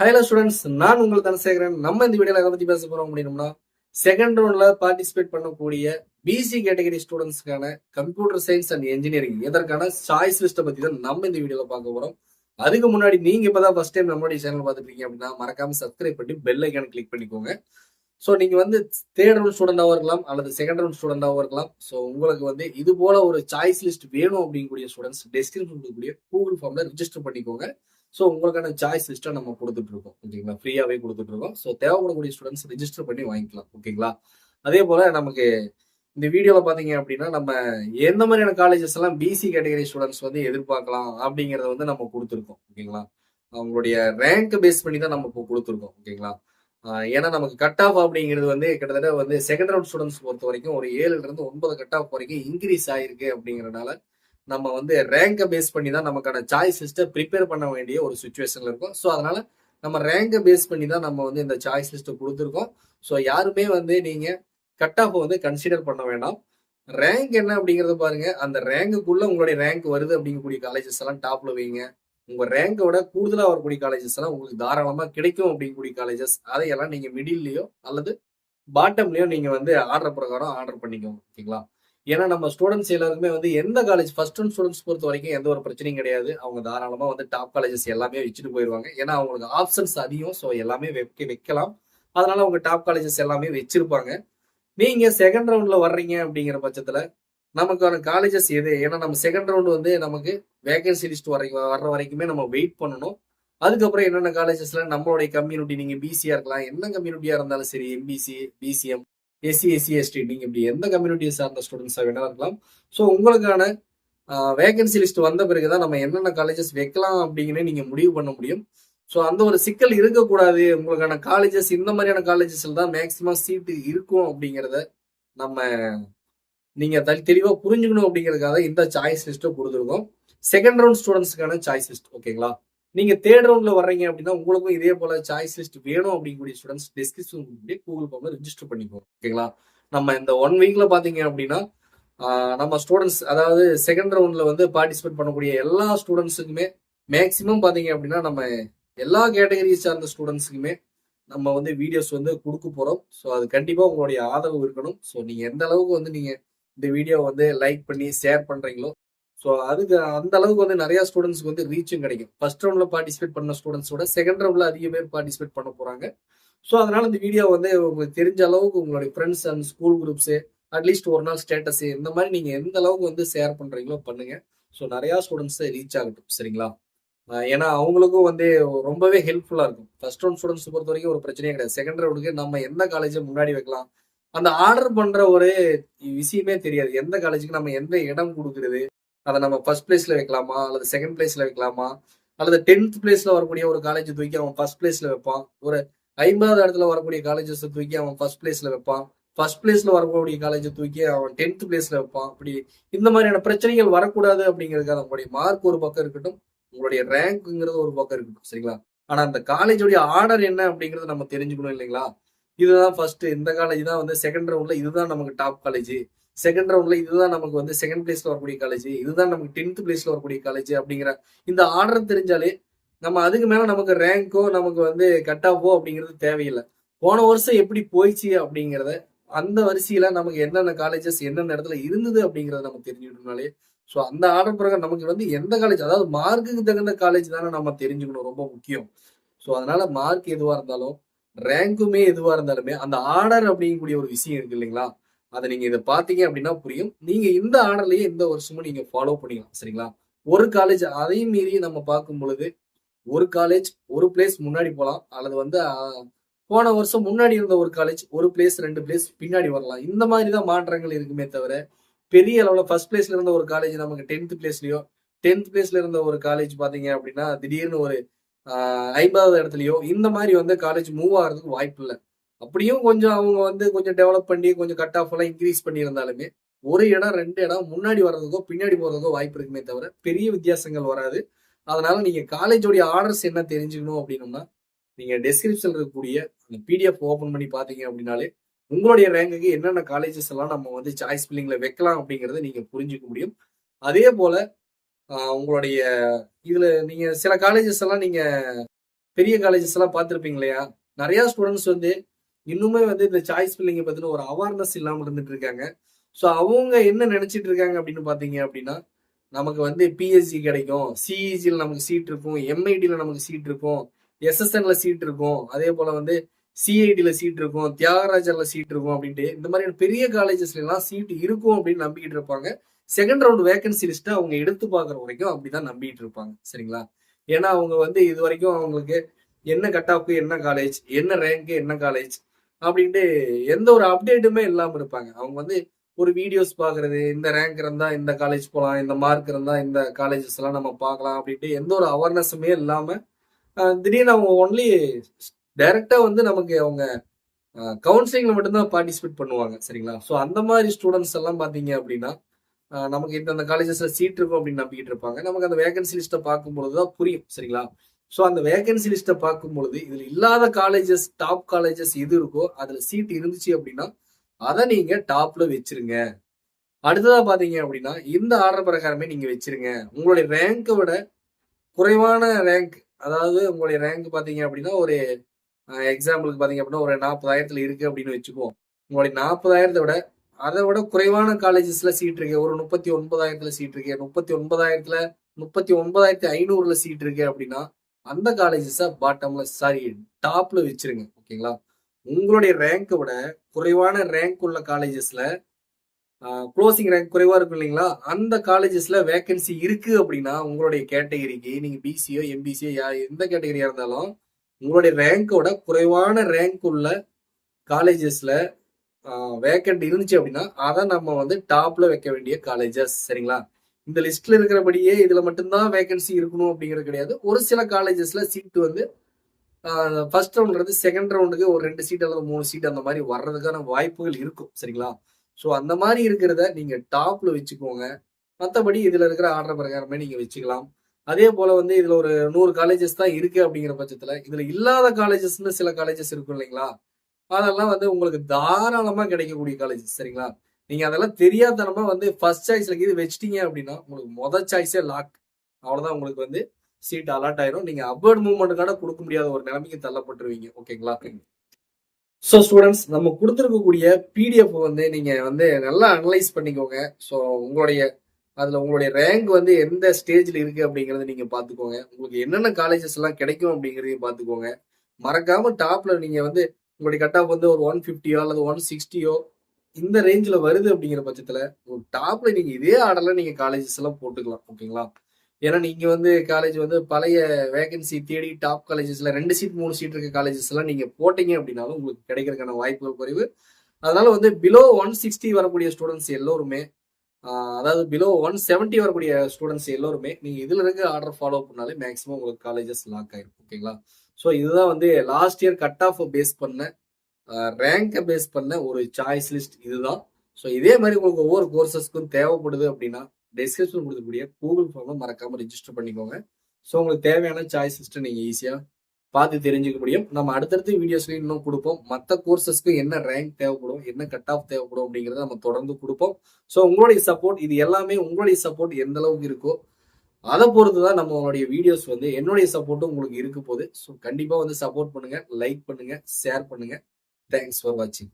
Hello students நான் உங்கள் தனசேகரன். நம்ம இந்த வீடியோவில் எதை பற்றி பேச போகிறோம் அப்படின்னோம்னா செகண்ட் ரவுண்டில் பார்ட்டிசிபேட் பண்ணக்கூடிய பிசி கேட்டகரி ஸ்டூடெண்ட்ஸ்க்கான கம்ப்யூட்டர் சயின்ஸ் அண்ட் இன்ஜினியரிங் இதற்கான சாய்ஸ் லிஸ்ட்டை பற்றி தான் நம்ம இந்த வீடியோவில் பார்க்க போகிறோம் அதுக்கு முன்னாடி நீங்க இப்பதான் ஃபர்ஸ்ட் டைம் நம்மளுடைய சேனல் பார்த்துருக்கீங்க அப்படின்னா மறக்காம சப்ஸ்கிரைப் பண்ணி பெல் ஐக்கான கிளிக் பண்ணிக்கோங்க. ஸோ நீங்க வந்து தேர்ட் ரவுண்ட் ஸ்டூடெண்டாகவும் இருக்கலாம் அல்லது செகண்ட் ரவுண்ட் ஸ்டூடெண்டாகவும் இருக்கலாம். ஸோ உங்களுக்கு வந்து இது போல ஒரு சாய்ஸ் லிஸ்ட் வேணும் அப்படிங்கக்கூடிய ஸ்டூடெண்ட்ஸ் டெஸ்கிரிப்ஷன் இருக்கக்கூடிய கூகுள் ஃபார்ம்ல ரிஜிஸ்டர் பண்ணிக்கோங்க. ஸோ உங்களுக்கான சாய்ஸ் லிஸ்ட்டை நம்ம கொடுத்துட்டு இருக்கோம் ஓகேங்களா? ஃப்ரீயாகவே கொடுத்துட்டு இருக்கோம் ஸோ தேவைப்படக்கூடிய ஸ்டூடெண்ட்ஸ் ரிஜிஸ்டர் பண்ணி வாங்கிக்கலாம். ஓகேங்களா? அதே போல் நமக்கு இந்த வீடியோவில் பார்த்தீங்க அப்படின்னா நம்ம எந்த மாதிரியான காலேஜஸ் எல்லாம் பிசி கேட்டகரி ஸ்டூடெண்ட்ஸ் வந்து எதிர்பார்க்கலாம் அப்படிங்கிறத வந்து நம்ம கொடுத்துருக்கோம். ஓகேங்களா? அவங்களுடைய ரேங்க் பேஸ் பண்ணி தான் நம்ம இப்போ கொடுத்துருக்கோம். ஓகேங்களா? ஏன்னா நமக்கு கட் ஆஃப் அப்படிங்கிறது வந்து கிட்டத்தட்ட வந்து செகண்ட் ரவுண்ட் ஸ்டூடெண்ட்ஸ் பொறுத்த வரைக்கும் ஒரு ஏழுல இருந்து ஒன்பது கட் ஆஃப் வரைக்கும் இன்க்ரீஸ் ஆயிருக்கு அப்படிங்கிறனால நம்ம வந்து ரேங்கை பேஸ் பண்ணி தான் நமக்கான சாய்ஸ் லிஸ்ட்டை ப்ரிப்பேர் பண்ண வேண்டிய ஒரு சுச்சுவேஷனில் இருக்கும். ஸோ அதனால் நம்ம ரேங்கை பேஸ் பண்ணி தான் நம்ம வந்து இந்த சாய்ஸ் லிஸ்ட்டை கொடுத்துருக்கோம். ஸோ யாருமே வந்து நீங்கள் கட் ஆஃப் வந்து கன்சிடர் பண்ண வேண்டாம் ரேங்க் என்ன அப்படிங்கிறத பாருங்க. அந்த ரேங்குக்குள்ள உங்களுடைய ரேங்க் வருது அப்படிங்கக்கூடிய காலேஜஸ் எல்லாம் டாப்ல வைங்க. உங்க ரேங்கை விட வரக்கூடிய காலேஜஸ் எல்லாம் உங்களுக்கு தாராளமாக கிடைக்கும் அப்படிங்கக்கூடிய காலேஜஸ் அதையெல்லாம் நீங்க மிடில்லையோ அல்லது பாட்டம்லயோ நீங்க வந்து ஆர்டர் பிரகாரம் ஆர்டர் பண்ணிக்கோங்க. ஓகேங்களா? ஏன்னா நம்ம ஸ்டூடெண்ட்ஸ் எல்லாருக்குமே வந்து எந்த காலேஜ் ஃபர்ஸ்ட் அண்ட் ஸ்டூடெண்ட்ஸ் பொறுத்த வரைக்கும் எந்த ஒரு பிரச்சனையும் கிடையாது. அவங்க தாராளமாக வந்து டாப் காலேஜஸ் எல்லாமே வச்சுட்டு போயிடுவாங்க. ஏன்னா அவங்களுக்கு ஆப்ஷன்ஸ் அதிகம் ஸோ எல்லாமே வைக்க வைக்கலாம். அதனால அவங்க டாப் காலேஜஸ் எல்லாமே வச்சிருப்பாங்க. நீங்க செகண்ட் ரவுண்ட்ல வர்றீங்க அப்படிங்கிற பட்சத்துல நமக்கான காலேஜஸ் எது? ஏன்னா நம்ம செகண்ட் ரவுண்ட் வந்து நமக்கு வேகன்சி லிஸ்ட் வரை வர்ற வரைக்குமே நம்ம வெயிட் பண்ணணும். அதுக்கப்புறம் என்னென்ன காலேஜஸ்ல நம்மளுடைய கம்யூனிட்டி நீங்க பிசியா இருக்கலாம். என்ன கம்யூனிட்டியா இருந்தாலும் சரி MBC BCM SC SC ST நீங்கள் இப்படி எந்த கம்யூனிட்டியை சார்ந்த ஸ்டூடெண்ட்ஸாக வேணா இருக்கலாம். ஸோ உங்களுக்கான வேகன்சி லிஸ்ட் வந்த பிறகு தான் நம்ம என்னென்ன காலேஜஸ் வைக்கலாம் அப்படிங்கன்னு நீங்கள் முடிவு பண்ண முடியும். ஸோ அந்த ஒரு சிக்கல் இருக்கக்கூடாது. உங்களுக்கான காலேஜஸ் இந்த மாதிரியான காலேஜஸில் தான் மேக்சிமம் சீட்டு இருக்கும் அப்படிங்கிறத நம்ம நீங்கள் தெ- தெளிவாக புரிஞ்சுக்கணும் அப்படிங்கிறதுக்காக இந்த சாய்ஸ் லிஸ்ட்டை கொடுத்துருக்கோம். செகண்ட் ரவுண்ட் ஸ்டூடெண்ட்ஸுக்கான சாய்ஸ் லிஸ்ட் ஓகேங்களா நீங்க தேர்ட் ரவுண்ட்ல வர்றீங்க அப்படின்னா உங்களுக்கும் இதே போல சாய்ஸ் லிஸ்ட் வேணும் அப்படிங்கக்கூடிய ஸ்டூடெண்ட்ஸ் டிஸ்கிரிப்ஷன் கூகுள் ஃபார்ம்ல ரிஜிஸ்டர் பண்ணிக்கோங்க. ஓகேங்களா? நம்ம இந்த ஒன் வீக்ல பாத்தீங்க அப்படின்னா நம்ம ஸ்டூடெண்ட்ஸ் அதாவது செகண்ட் ரவுண்ட்ல வந்து பார்ட்டிசிபேட் பண்ணக்கூடிய எல்லா ஸ்டூடெண்ட்ஸுக்குமே மேக்சிமம் பாத்தீங்க அப்படின்னா நம்ம எல்லா கேட்டகரியை சார்ந்த ஸ்டூடெண்ட்ஸுக்குமே நம்ம வந்து வீடியோஸ் வந்து கொடுக்க போறோம். ஸோ அது கண்டிப்பா உங்களுடைய ஆதரவு இருக்கணும். ஸோ நீங்க எந்த அளவுக்கு வந்து நீங்க இந்த வீடியோ வந்து லைக் பண்ணி ஷேர் பண்றீங்களோ ஸோ அதுக்கு அந்த அளவுக்கு வந்து நிறைய ஸ்டூடெண்ட்ஸ்க்கு வந்து ரீச்சும் கிடைக்கும். ஃபர்ஸ்ட் ரவுண்ட்ல பார்ட்டிசிபேட் பண்ண ஸ்டூடெண்ட்ஸோட செகண்ட் ரவுண்ட்ல அதிக பேர் பார்ட்டிசிபேட் பண்ண போறாங்க. ஸோ அதனால இந்த வீடியோ வந்து உங்களுக்கு தெரிஞ்ச அளவுக்கு உங்களுடைய friends and school groups at least ஒரு நாள் ஸ்டேட்டஸ் இந்த மாதிரி நீங்க எந்த அளவுக்கு வந்து ஷேர் பண்றீங்களோ பண்ணுங்க. ஸோ நிறைய ஸ்டூடெண்ட்ஸ் ரீச் ஆகட்டும் சரிங்களா? ஏன்னா அவங்களுக்கும் வந்து ரொம்பவே ஹெல்ப்ஃபுல்லா இருக்கும். ஃபர்ஸ்ட் ரவுண்ட் ஸ்டூடெண்ட்ஸ் பொறுத்த வரைக்கும் ஒரு பிரச்சனையே கிடையாது. செகண்ட் ரவுண்டுக்கு நம்ம எந்த காலேஜை முன்னாடி வைக்கலாம்? அந்த ஆர்டர் பண்ற ஒரு விஷயமே தெரியாது. எந்த காலேஜுக்கு நம்ம எந்த இடம் கொடுக்குறது? அதை நம்ம ஃபர்ஸ்ட் பிளேஸ்ல வைக்கலாமா? அல்லது செகண்ட் பிளேஸ்ல வைக்கலாமா? அல்லது டென்த் பிளேஸ்ல வரக்கூடிய ஒரு காலேஜ் தூக்கி அவன் ஃபர்ஸ்ட் பிளேஸ்ல வைப்பான். ஒரு ஐம்பதாவது இடத்துல வரக்கூடிய காலேஜஸ் தூக்கி அவன் ஃபர்ஸ்ட் பிளேஸ்ல வைப்பான். ஃபர்ஸ்ட் பிளேஸ்ல வரக்கூடிய காலேஜ் தூக்கி அவன் டென்த் பிளேஸ்ல வைப்பான். அப்படி இந்த மாதிரியான பிரச்சனைகள் வரக்கூடாது அப்படிங்கிறதுக்காக நம்மளுடைய மார்க் ஒரு பக்கம் இருக்கட்டும் உங்களுடைய ரேங்க்ங்கிறது ஒரு பக்கம் இருக்கட்டும் சரிங்களா? ஆனா அந்த காலேஜோடைய ஆர்டர் என்ன அப்படிங்கறத நம்ம தெரிஞ்சுக்கணும் இல்லைங்களா? இதுதான் ஃபர்ஸ்ட் இந்த காலேஜ் தான் வந்து செகண்ட் ரவுண்ட்ல இதுதான் நமக்கு டாப் காலேஜ் செகண்ட் ரவுண்ட்ல இதுதான் நமக்கு வந்து செகண்ட் பிளேஸ்ல வரக்கூடிய காலேஜ் இதுதான் நமக்கு டென்த் பிளேஸ்ல வரக்கூடிய காலேஜ் அப்படிங்கிற இந்த ஆர்டர் தெரிஞ்சாலே நம்ம அதுக்கு மேல நமக்கு ரேங்கோ நமக்கு வந்து கட் ஆஃபோ அப்படிங்கிறது தேவையில்லை. போன வருஷம் எப்படி போயிடுச்சு அப்படிங்கிறத அந்த வரிசையில நமக்கு என்னென்ன காலேஜஸ் எந்தெந்த இடத்துல இருந்தது அப்படிங்கறத நம்ம தெரிஞ்சுக்கணும்னாலே ஸோ அந்த ஆர்டர் பிரகாரம் நமக்கு வந்து எந்த காலேஜ் அதாவது மார்க்குக்கு தகுந்த காலேஜ் தானே நம்ம தெரிஞ்சுக்கணும் ரொம்ப முக்கியம். ஸோ அதனால மார்க் எதுவா இருந்தாலும் ரேங்க்குமே எதுவா இருந்தாலுமே அந்த ஆர்டர் அப்படிங்கக்கூடிய ஒரு விஷயம் இருக்கு இல்லைங்களா? அதை நீங்க இதை பாத்தீங்க அப்படின்னா புரியும். நீங்க இந்த ஆர்டர்லயே இந்த வருஷமும் நீங்க ஃபாலோ பண்ணிக்கலாம் சரிங்களா? ஒரு காலேஜ் அதையும் மீறி நம்ம பார்க்கும் பொழுது ஒரு காலேஜ் ஒரு பிளேஸ் முன்னாடி போகலாம். அல்லது வந்து போன வருஷம் முன்னாடி இருந்த ஒரு காலேஜ் ஒரு பிளேஸ் ரெண்டு பிளேஸ் பின்னாடி வரலாம். இந்த மாதிரி தான் மாற்றங்கள் இருக்குமே தவிர பெரிய அளவுல ஃபர்ஸ்ட் பிளேஸ்ல இருந்த ஒரு காலேஜ் நமக்கு டென்த் பிளேஸ்லயோ டென்த் பிளேஸ்ல இருந்த ஒரு காலேஜ் பாத்தீங்க அப்படின்னா திடீர்னு ஒரு ஐம்பதாவது இடத்துலையோ இந்த மாதிரி வந்து காலேஜ் மூவ் ஆகிறதுக்கு வாய்ப்பு இல்லை. அப்படியும் கொஞ்சம் அவங்க வந்து கொஞ்சம் டெவலப் பண்ணி கொஞ்சம் கட் ஆஃப் எல்லாம் இன்க்ரீஸ் பண்ணியிருந்தாலுமே ஒரு இடம் ரெண்டு இடம் முன்னாடி வர்றதுக்கோ பின்னாடி போகிறதுக்கோ வாய்ப்பு இருக்குமே தவிர பெரிய வித்தியாசங்கள் வராது. அதனால நீங்க காலேஜோடைய ஆர்டர்ஸ் என்ன தெரிஞ்சுக்கணும் அப்படின்னம்னா நீங்க டெஸ்கிரிப்ஷன் இருக்கக்கூடிய அந்த பிடிஎஃப் ஓப்பன் பண்ணி பார்த்தீங்க அப்படின்னாலே உங்களுடைய ரேங்குக்கு என்னென்ன காலேஜஸ் எல்லாம் நம்ம வந்து சாய்ஸ் பில்லிங்ல வைக்கலாம் அப்படிங்கறத நீங்க புரிஞ்சுக்க முடியும். அதே போல உங்களுடைய இதுல நீங்க சில காலேஜஸ் எல்லாம் நீங்க பெரிய காலேஜஸ் எல்லாம் பார்த்துருப்பீங்க இல்லையா? நிறைய ஸ்டூடெண்ட்ஸ் வந்து இன்னுமே வந்து இந்த சாய்ஸ் பில்லிங்க பத்தின ஒரு அவேர்னஸ் இல்லாமல் இருந்துட்டு இருக்காங்க. ஸோ அவங்க என்ன நினைச்சிட்டு இருக்காங்க அப்படின்னு பாத்தீங்க அப்படின்னா நமக்கு வந்து பிஎஸ்சி கிடைக்கும் சிஇஜியில் நமக்கு சீட் இருக்கும் எம்ஐடியில் நமக்கு சீட் இருக்கும் எஸ்எஸ்என்ல சீட் இருக்கும் அதே போல வந்து சிஐடியில் சீட் இருக்கும் தியாகராஜர்ல சீட் இருக்கும் அப்படின்ட்டு இந்த மாதிரியான பெரிய காலேஜஸ்ல எல்லாம் சீட் இருக்கும் அப்படின்னு நம்பிக்கிட்டு இருப்பாங்க. செகண்ட் ரவுண்ட் வேகன்சி லிஸ்ட்டை அவங்க எடுத்து பார்க்குற வரைக்கும் அப்படிதான் நம்பிட்டு இருப்பாங்க. சரிங்களா? ஏன்னா அவங்க வந்து இது வரைக்கும் அவங்களுக்கு என்ன கட் ஆஃப்க்கு என்ன காலேஜ் என்ன ரேங்க்கு என்ன காலேஜ் அப்படின்ட்டு எந்த ஒரு அப்டேட்டுமே இல்லாமல் இருப்பாங்க. அவங்க வந்து ஒரு வீடியோஸ் பார்க்கறது இந்த ரேங்க் இருந்தா இந்த காலேஜ் போகலாம் இந்த மார்க் இருந்தா இந்த காலேஜஸ் எல்லாம் நம்ம பார்க்கலாம் அப்படின்ட்டு எந்த ஒரு அவேர்னஸுமே இல்லாம திடீர்னு அவங்க ஒன்லி டைரக்டா வந்து நமக்கு அவங்க கவுன்சிலிங்ல மட்டும்தான் பார்ட்டிசிபேட் பண்ணுவாங்க. சரிங்களா? ஸோ அந்த மாதிரி ஸ்டூடெண்ட்ஸ் எல்லாம் பார்த்தீங்க அப்படின்னா நமக்கு இந்தந்த காலேஜஸ்ல சீட் இருக்கும் அப்படின்னு நம்பிக்கிட்டு இருப்பாங்க. நமக்கு அந்த வேகன்சி லிஸ்ட்டை பார்க்கும்பொழுது தான் புரியும் சரிங்களா? ஸோ அந்த வேகன்சி லிஸ்ட்டை பார்க்கும் பொழுது இதுல இல்லாத காலேஜஸ் டாப் காலேஜஸ் எது இருக்கோ அதுல சீட் இருந்துச்சு அப்படின்னா அதை நீங்க டாப்ல வச்சிருங்க. அடுத்ததா பாத்தீங்க அப்படின்னா இந்த ஆர்டர் பிரகாரமே நீங்க வச்சிருங்க. உங்களுடைய ரேங்கை விட குறைவான ரேங்க் அதாவது உங்களுடைய ரேங்க் பாத்தீங்க அப்படின்னா ஒரு எக்ஸாம்பிளுக்கு பாத்தீங்க அப்படின்னா ஒரு நாற்பதாயிரத்துல இருக்கு அப்படின்னு வச்சுக்குவோம் உங்களுடைய நாற்பதாயிரத்தை விட அதை விட குறைவான காலேஜஸ்ல சீட் இருக்கு. ஒரு முப்பத்தி ஒன்பதாயிரத்துல சீட் இருக்கு. முப்பத்தி ஒன்பதாயிரத்துல முப்பத்தி ஒன்பதாயிரத்தி ஐநூறுல சீட் இருக்கு அப்படின்னா அந்த காலேஜஸ பாட்டம்ல சாரி டாப்ல வச்சிருங்க. ஓகேங்களா உங்களுடைய ரேங்கை விட குறைவான ரேங்க் உள்ள காலேஜஸ்ல க்ளோசிங் ரேங்க் குறைவா இருக்கும் இல்லைங்களா? அந்த காலேஜஸ்ல வேகன்சி இருக்கு அப்படின்னா உங்களுடைய கேட்டகரிக்கு நீங்க பிசியோ எம்பிசியோ யா எந்த கேட்டகரியா இருந்தாலும் உங்களுடைய ரேங்கோட குறைவான ரேங்க் உள்ள காலேஜஸ்ல வேக்கண்ட் இருந்துச்சு அப்படின்னா அதை நம்ம வந்து டாப்ல வைக்க வேண்டிய காலேஜஸ் சரிங்களா? இந்த லிஸ்ட்ல இருக்கிறபடியே இதுல மட்டும்தான் வேகன்சி இருக்கணும் அப்படிங்கிறது கிடையாது. ஒரு சில காலேஜஸ்ல சீட் வந்து ஃபர்ஸ்ட் ரவுண்ட்றது செகண்ட் ரவுண்டுக்கு ஒரு ரெண்டு சீட் அல்லது மூணு சீட் அந்த மாதிரி வர்றதுக்கான வாய்ப்புகள் இருக்கும் சரிங்களா? ஸோ அந்த மாதிரி இருக்கிறத நீங்க டாப்ல வச்சுக்கோங்க. மற்றபடி இதுல இருக்கிற ஆர்டர் பிரகாரமே நீங்க வச்சுக்கலாம். அதே போல வந்து இதுல ஒரு நூறு காலேஜஸ் தான் இருக்கு அப்படிங்கிற பட்சத்துல இதுல இல்லாத காலேஜஸ்னு சில காலேஜஸ் இருக்கும் இல்லைங்களா? அதெல்லாம் வந்து உங்களுக்கு தாராளமா கிடைக்கக்கூடிய காலேஜ் சரிங்களா? நீங்க அதெல்லாம் தெரியாதனமா வந்து ஃபர்ஸ்ட் சாய்ஸ்ல இது வச்சிட்டீங்க அப்படின்னா உங்களுக்கு மொதல் சாய்ஸே லாக் அவ்வளவுதான் உங்களுக்கு வந்து சீட் அலாட் ஆயிரும். நீங்க அப்வர்ட் மூவ்மெண்ட்டுக்கான கொடுக்க முடியாத ஒரு நிலைமைக்கு தள்ளப்பட்டுருவீங்க ஓகேங்களா ஸோ ஸ்டூடெண்ட்ஸ் நம்ம கொடுத்துருக்கக்கூடிய பிடிஎஃப் வந்து நீங்க வந்து நல்லா அனலைஸ் பண்ணிக்கோங்க. ஸோ உங்களுடைய அதுல உங்களுடைய ரேங்க் வந்து எந்த ஸ்டேஜ்ல இருக்கு அப்படிங்கறத நீங்க பாத்துக்கோங்க உங்களுக்கு என்னென்ன காலேஜஸ் எல்லாம் கிடைக்கும் அப்படிங்கறதையும் பாத்துக்கோங்க மறக்காம டாப்ல நீங்க வந்து உங்களுடைய கட் ஆஃப் வந்து ஒரு ஒன் ஃபிஃப்டியோ அல்லது ஒன் சிக்ஸ்டியோ இந்த ரேஞ்சில் வருது அப்படிங்கிற பட்சத்தில் ஒரு டாப்பில் நீங்கள் இதே ஆர்டரில் நீங்கள் காலேஜஸ் எல்லாம் போட்டுக்கலாம் ஓகேங்களா ஏன்னா நீங்கள் வந்து காலேஜ் வந்து பழைய வேகன்சி தேடி டாப் காலேஜஸ்ல ரெண்டு சீட் மூணு சீட் இருக்க காலேஜஸ் எல்லாம் நீங்கள் போட்டீங்க அப்படின்னாலும் உங்களுக்கு கிடைக்கிறதுக்கான வாய்ப்புகள் குறைவு. அதனால வந்து பிலோ ஒன் சிக்ஸ்டி வரக்கூடிய ஸ்டூடெண்ட்ஸ் எல்லோருமே அதாவது பிலோ ஒன் செவன்ட்டி வரக்கூடிய ஸ்டூடெண்ட்ஸ் எல்லோருமே நீங்கள் இதில் இருக்க ஆர்டர் ஃபாலோ பண்ணாலே மேக்ஸிமம் உங்களுக்கு காலேஜஸ் லாக் ஆயிரும் ஓகேங்களா ஸோ இதுதான் வந்து last year cut off base பண்ண ரேங்கை பேஸ் பண்ண ஒரு சாய்ஸ் லிஸ்ட் இதுதான். ஸோ இதே மாதிரி உங்களுக்கு ஒவ்வொரு கோர்சஸ்க்கும் தேவைப்படுது அப்படின்னா டிஸ்கிரிப்ஷன் கொடுக்கக்கூடிய கூகுள் ஃபார்மை மறக்காம ரெஜிஸ்டர் பண்ணிக்கோங்க. ஸோ உங்களுக்கு தேவையான சாய்ஸ் லிஸ்ட்டை நீங்கள் ஈஸியாக பார்த்து தெரிஞ்சுக்க முடியும். நம்ம அடுத்தடுத்து வீடியோஸ்லையும் இன்னும் கொடுப்போம். மற்ற கோர்சஸ்க்கு என்ன ரேங்க் தேவைப்படும் என்ன கட் ஆஃப் தேவைப்படும் அப்படிங்கிறத நம்ம தொடர்ந்து கொடுப்போம். ஸோ உங்களுடைய சப்போர்ட் இது எல்லாமே உங்களுடைய சப்போர்ட் எந்த அளவுக்கு இருக்கோ அதை பொறுத்து தான் நம்மளுடைய வீடியோஸ் வந்து என்னுடைய சப்போர்ட்டும் உங்களுக்கு இருக்க போகுது. ஸோ கண்டிப்பாக வந்து சப்போர்ட் பண்ணுங்க லைக் பண்ணுங்க ஷேர் பண்ணுங்க. தேங்க்ஸ் ஃபார் வாட்சிங்